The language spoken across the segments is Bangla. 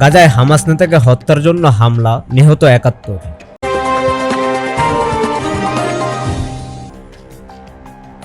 গাজায় হামাস নেতাকে হত্যার জন্য হামলা নিহত একাত্তর।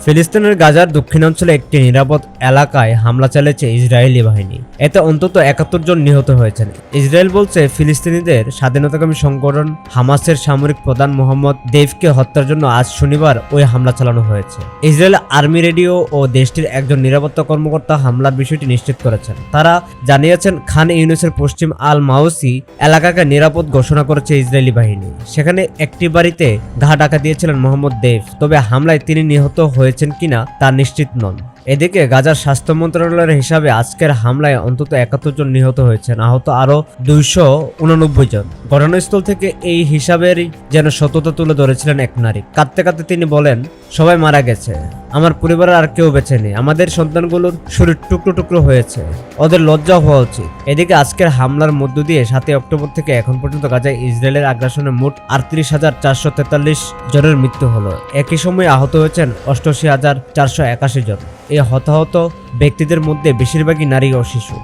ফিলিস্তিনের গাজার দক্ষিণাঞ্চলে একটি নিরাপদ এলাকায় হামলা চালিয়েছে ইসরায়েলি বাহিনী। এতে অন্তত একাত্তর জন নিহত হয়েছেন। ইসরায়েল বলছে, ফিলিস্তিনিদের স্বাধীনতাকামী সংগঠন হামাসের সামরিক প্রধান মোহাম্মদ দেবকে হত্যার জন্য আজ শনিবার ওই হামলা চালানো হয়েছে। ইসরায়েল আর্মি রেডিও ও দেশটির একজন নিরাপত্তা কর্মকর্তা হামলার বিষয়টি নিশ্চিত করেছেন। তারা জানিয়েছেন, খান ইউনুসের পশ্চিম আল মাউসি এলাকাকে নিরাপদ ঘোষণা করেছে ইসরায়েলি বাহিনী। সেখানে একটি বাড়িতে ঘা ডাকা দিয়েছিলেন মোহাম্মদ দেব তবে হামলায় তিনি নিহত হয়েছেন কিনা তা নিশ্চিত নন। এদিকে গাজার স্বাস্থ্য মন্ত্রণালয়ের হিসাবে আজকের হামলায় অন্তত একাত্তর জন নিহত হয়েছেন, আহত আরও দুইশো উননব্বই জন। ঘটনাস্থল থেকে এই হিসাবেরই যেন সততা তুলে ধরেছিলেন এক নারী। কাঁদতে কাঁদতে তিনি বলেন, সবাই মারা গেছে। আমার পরিবারের আর কেউ বেঁচে নেই। আমাদের সন্তানগুলোর শরীর টুকরো টুকরো হয়েছে। ওদের লজ্জা হওয়া উচিত। এদিকে আজকের হামলার মধ্য দিয়ে সাতই অক্টোবর থেকে এখন পর্যন্ত গাজায় ইসরায়েলের আগ্রাসনে মোট আটত্রিশ হাজার চারশো তেতাল্লিশ জনের মৃত্যু হলো। একই সময় আহত হয়েছেন অষ্টআশি হাজার চারশো একাশি জন। এই হতাহত ব্যক্তিদের মধ্যে বেশিরভাগই নারী ও শিশু।